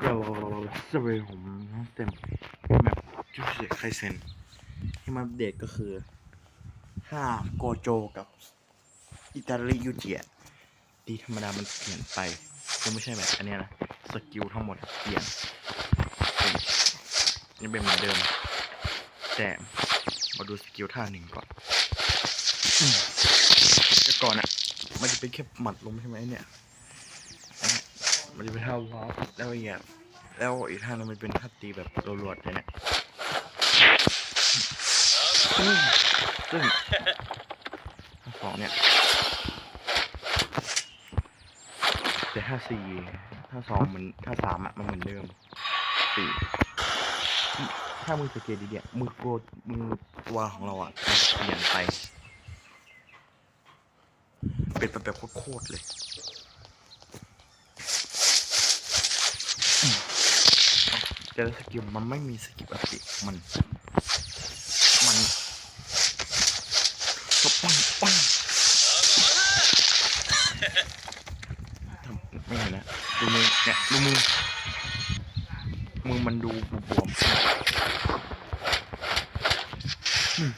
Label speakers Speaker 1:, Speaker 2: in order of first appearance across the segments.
Speaker 1: เดี๋ยวสเปรย์ผมเต็มแบบจุดเสียไคเซนที่มาอัปเดตก็คือห้าโกโจกับอิตาลียูเจียดีธรรมดามันเปลี่ยนไปคือไม่ใช่แบบอันเนี้ยนะสกิลทั้งหมดเปลี่ยนนี่เป็นเหมือนเดิม แต่มาดูสกิลท่าหนึ่งก่อนแต่ก่อนอะมันจะเป็นแค่หมัดลมใช่ไหมเนี่ย มันจะเป็นท่าวาร์ปแล้วอีกอย่างแล้วอีกท่านึงมันเป็นท่าตีแบบรัวๆเลยเนี่ยซึ่งท่าสองเนี่ยแต่ถ้าสี่ถ้าสองมันถ้าสามอะมันเหมือนเดิมสี่ถ้ามือสังเกตดีเนี่ยมือโกดมือตัวของเราอะมันเปลี่ยนไป เป็นแบบแบบโคตรๆเลยอืม แต่ละสกิลมันไม่มีสกิลอัพเดตมันก็ปังปัง ทำไม่เห็นนะดูมือเนี่ยดูมือมือมันดูบวมๆอืม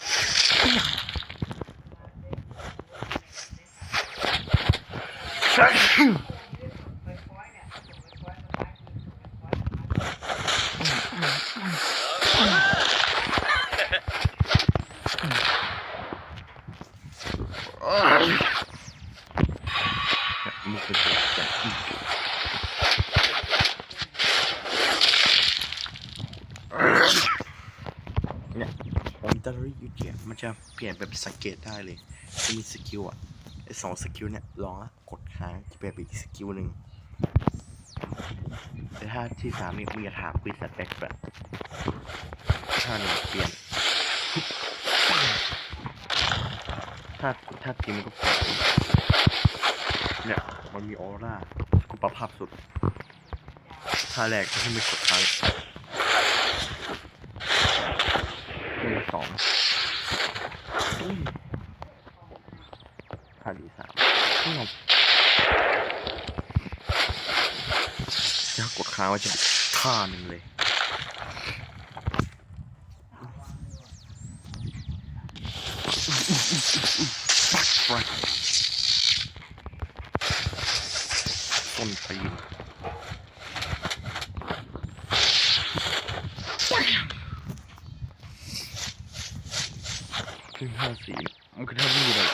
Speaker 1: มือเป็นตัวแบบอืม เนี่ยอิ ตาลียูเจียมันจะเปลี่ยนเป็นสังเกตได้เลยจะมีสกิลอะไอสองสกิลเนี่ยลองนะกดค้างจะเปลี่ยนไปอีกสกิลหนึ่งแต่ถ้าที่สามนี่มีกระถางปีศาจแบ็คแบบถ้าหนึ่งเปลี่ยนถ้าถ้าทีมก็เปลี่ยนเนี่ยมันมีออร่ากูปรับภาพสุดท่าแรกจะให้ไม่กดค้าง หนึ่ง สองขาดอีสามนี่เราจะกดค้างไว้จะท่าหนึ่งเลยปักไปต้นตีนขึ้นห้าสี่มันคือท่านี่เลย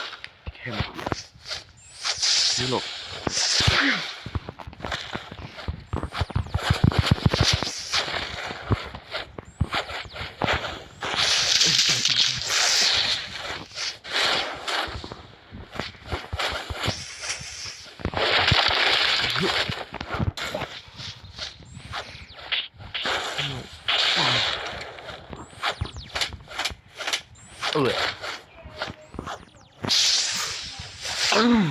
Speaker 1: แค่ไม่เดียว นี่หลบเอออืม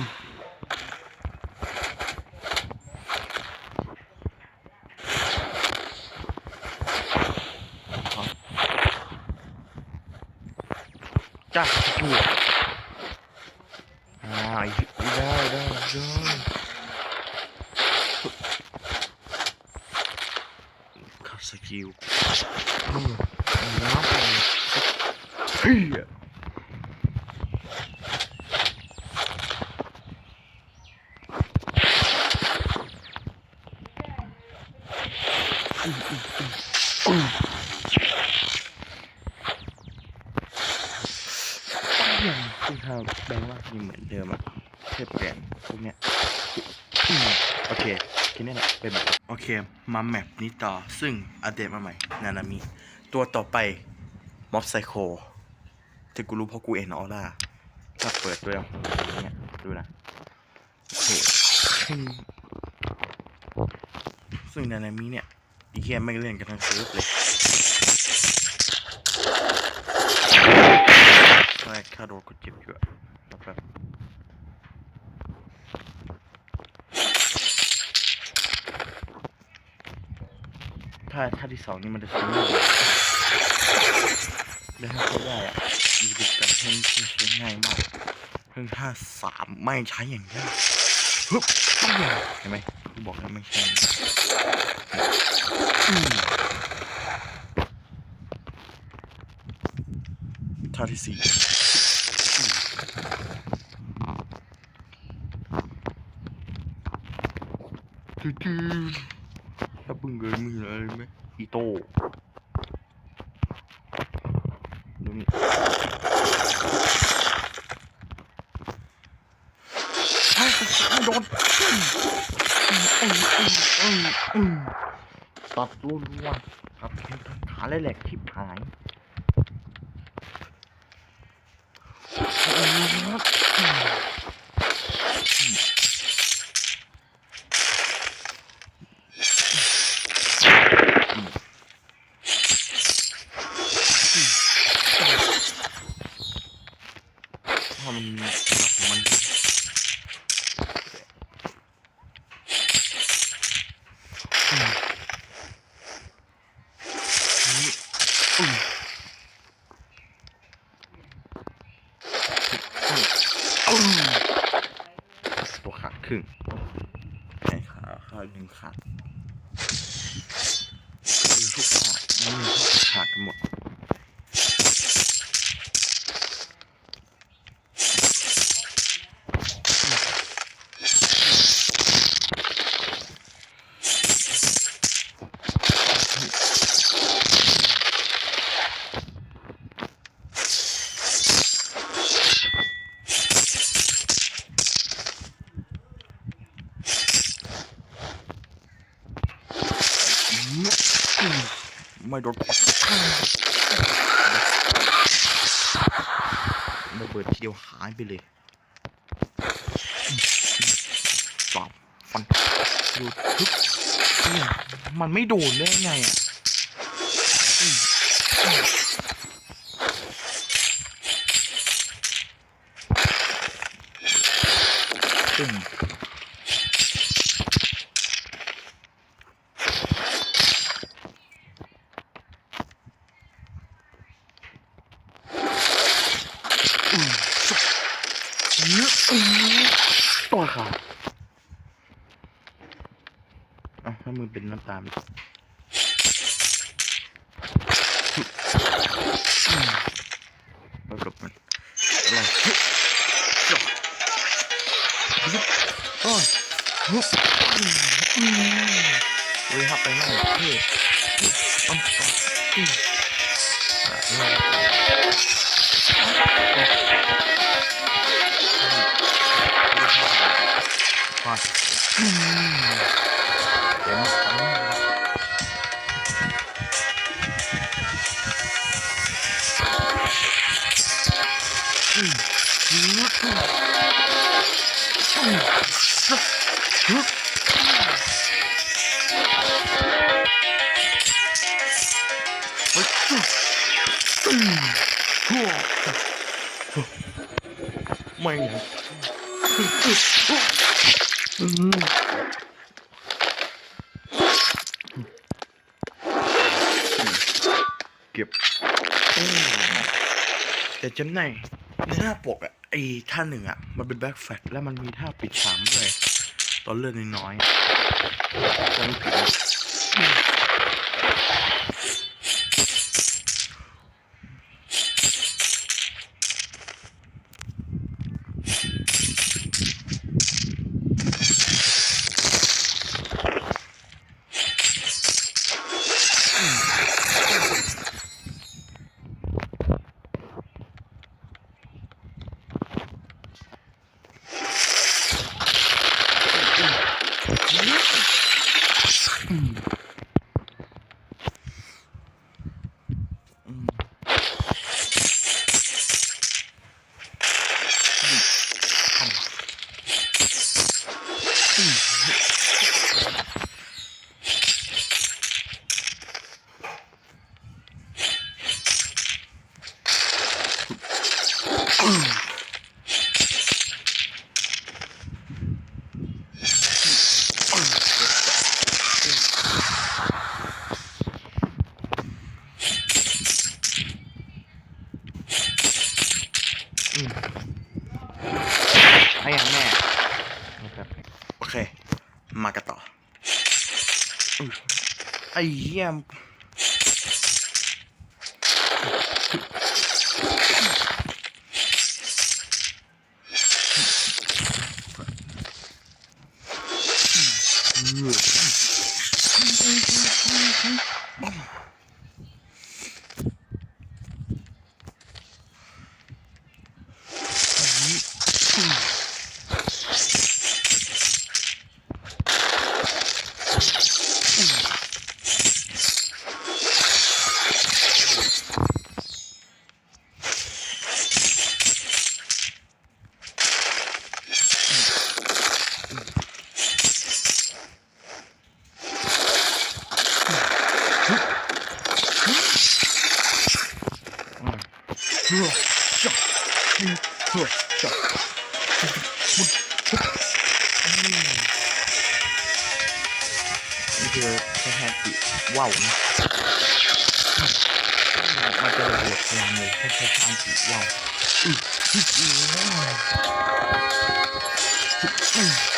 Speaker 1: จ้าจั่วอ่าได้ได้ได้ขับสกิลอืมน้ำไปเฮ้ย ยังถ้าแบงค์ว่ายังเหมือนเดิมอะแค่เปลี่ยนพวกเนี้ยโอเคแค่นี้แหละเป็นแบบโอเค มาแมปนี้ต่อซึ่งอัปเดตมาใหม่ นานามิ ตัวต่อไปม็อบไซโคที่กูรู้เพราะกูเอ็นออร่าถ้าเปิดด้วยเนี่ยดูนะโอเคซึ่งนานามิเนี่ยอีเคียไม่เล่นกันทั้งเซิร์ฟเลย ไม่ข้าโดนกดเจ็บอยู่อะแบบถ้าถ้าที่สองนี่มันจะทำได้ได้ให้เขาได้อะมีบุกกันให้ใช้ง่ายมากเพิ่งห้าสามไม่ใช้อย่างยากฮึบเห็นไหมกูบอกแล้วไม่ใช่ท่าที่สี่ ถ้าบึ้งเลยมึงเห็นอะไรไหมอีโต้ดูนี่ไอ้ยไม่โดนอืมอืมอืมอืมอืมตัดรัวๆครับขาแหลกๆที่หายโอ้ย พอมันมันอืมนี่อืมอืมตัวขาดครึ่งแขนขาขาดหนึ่งขาดคือทุกขาดไม่มีทุกขาดกันหมด ไม่โดนปัดระเบิดทีเดียวหายไปเลยปอบฟัน ดูทึบเนี่ยมันไม่โดนได้ไงอะอืมอืมอืม ตัวขาดอะถ้ามือเป็นน้ำ ตาล ไม่อืมเก็บแต่จำในในหน้าปกอะ ไอ้ท่าหนึ่งอะมันเป็นแบ็คแฟตแล้วมันมีท่าปิดฉามด้วยตอนเลือดน้อยๆจำผิด อืมให้ยังแม่นะครับโอเค มากันต่ออุ๊ยไอ้เหี้ยมอืม ด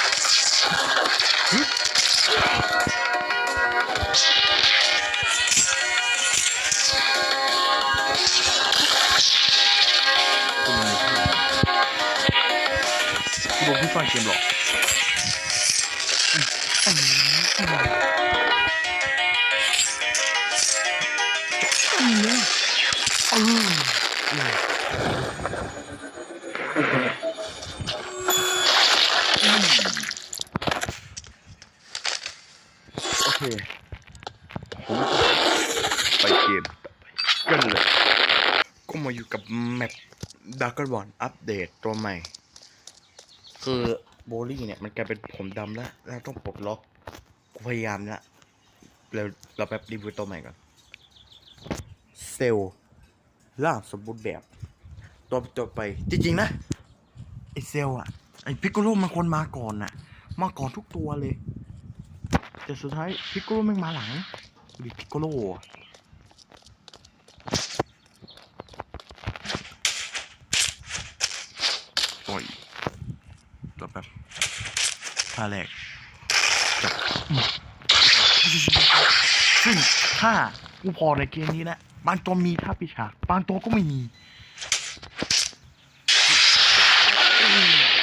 Speaker 1: โอเคผมไปเกมต่อไปกันเลย ก็มาอยู่กับแมปดาร์กบอลอัปเดตตัวใหม่ คือโบลี่เนี่ย มันกลายเป็นผมดำแล้วแล้วต้องปลดล็อกกูพยายามล้วเราเราแป๊บรีวิวตัวใหม่ก่อน เซลล์ล่างสมบูรณ์แบบ ตัวตัวไป จริงๆนะไอเซลอะไอพิกโกโลมันควรมาก่อนน่ะมาก่อนทุกตัวเลย แต่สุดท้ายพิกโกโลม่งมาหลังดิพิกโกโลอะโอ้ยรอแป๊บท่าแรกจับซึ่งถ้ากูพอในเกมนี้นะบางตัวมีท่าปิดฉากบางตัวก็ไม่มี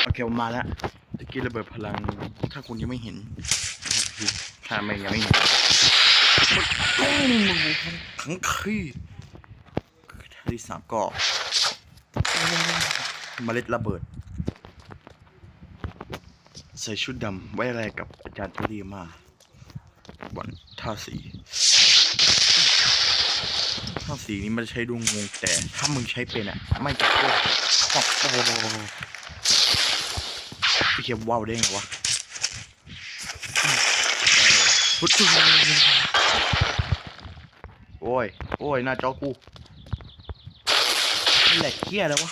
Speaker 1: โอ เคผมมาแล้วตะกี้ระเบิดพลัง ถ้าคุณยังไม่เห็นนะครับคือถ้าไม่ยังไม่เห็นมันต้องมันทั้งขี้ท่าที่สามก็เมล็ดระเบิด ใส่ชุดดำไว้อะไรกับอาจารย์ทุรีมาวันท่าสีท่าสีนี้มันจะใช้ดวงงงแต่ถ้ามึงใช้เป็นอะ ไม่จะโคตรโอ้โหพี่ เขียมว้าวได้ไงวะพุทธโอ้ย โอ้ย หน้าจอกูมันแหลกเกี้ยแล้ววะ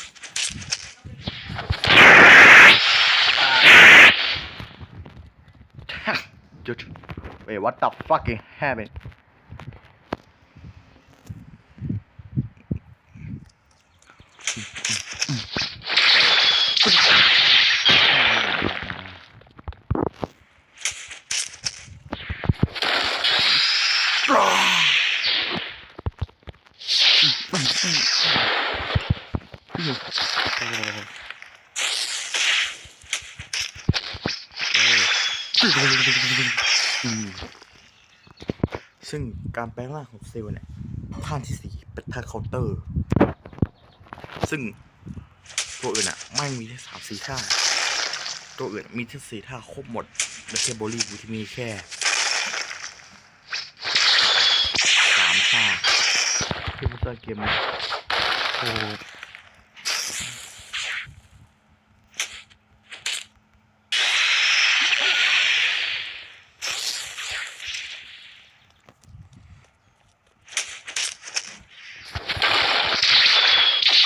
Speaker 1: จุด Wait what the fucking happened อืม ซึ่งการแปลงร่างของเซลล์เนี่ยท่านที่สี่เป็นท่าเคาน์เตอร์ ซึ่งตัวอื่นอะไม่มีแค่สามสี่ท่าตัวอื่นมีแค่สี่ท่าครบหมดแต่แค่โบลี่กูที่มีแค่สามท่าที่พุทธเกมโอ้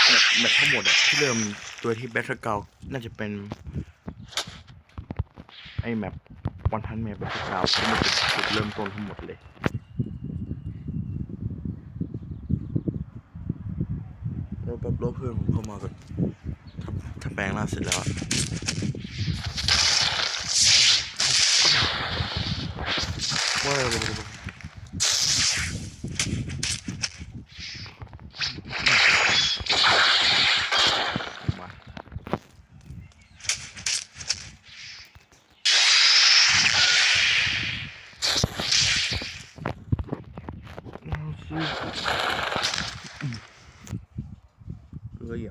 Speaker 1: แบบแบบทั้งห มดอะที่เริ่มตัวที่แบทเทิลเกาน่าจะเป็นไอ้แมปวันพันแมปแบทเทิลเกาที่มันเป็นจุดเริ่มต้นทั้งหมดเลยแล้วแบบรถเพื่อนผมเข้ามาก่อนถ้าแปลงร่างเสร็จแล้วอะว้าวมา โอ้ย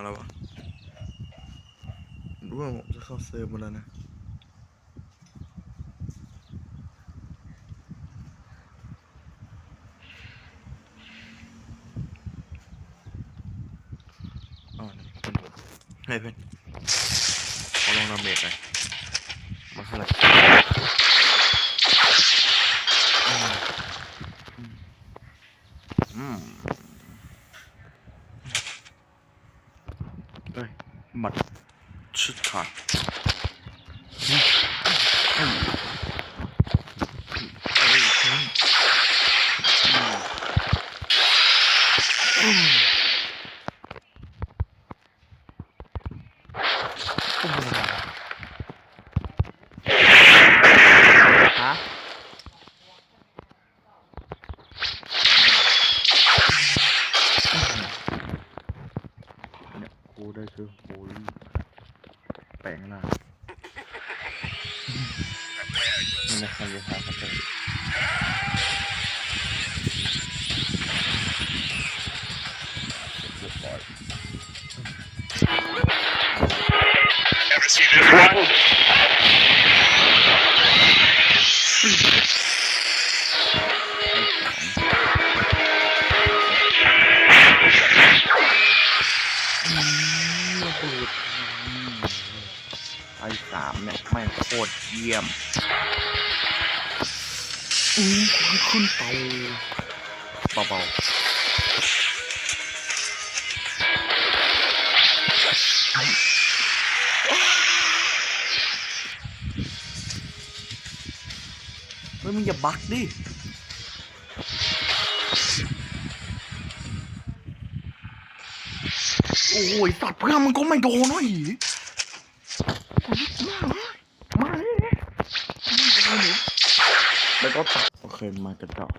Speaker 1: ช่างแล้ววะรู้ว่าผมจะเข้าเซิร์ฟมาแล้วนะอ๋อนี่เป็นเฮ้ยเพื่อนขอลองดาเมจหน่อยมาเท่าไหร่อืมอืมเอ้ยหมัดชุดขาดอืมเอ้ยเอ้ยเฮ้ยอืมอืม โอ้โหฮะเนี่ยกูได้คือโฮลี่แปลงร่างนี่นะมันจะหาเขาเจ อเรียบร้อย
Speaker 2: Ever see this one?
Speaker 1: ระเบิดไอ้สามเนี่ยแม่โคตรเยี่ยม อือควันขึ้นเตาเบาๆเฮ้ยมึงอย่าบักดิโอ้ยสัตว์เพื่อนมันก็ไม่โดนเว้ยมาเลย แล้วก็ตัดโอเคมากระจอก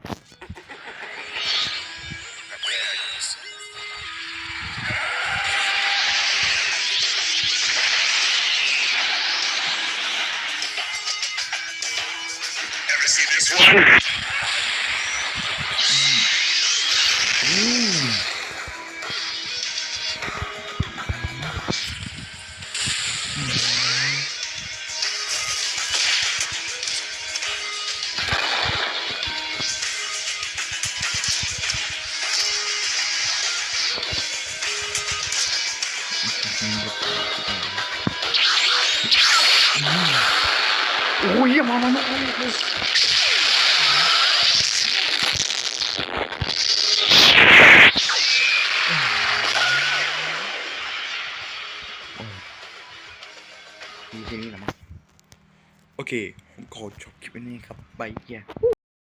Speaker 2: Ever see this one?
Speaker 1: อื เคผมขอจบคลิปไว้นี้ครับบายแย่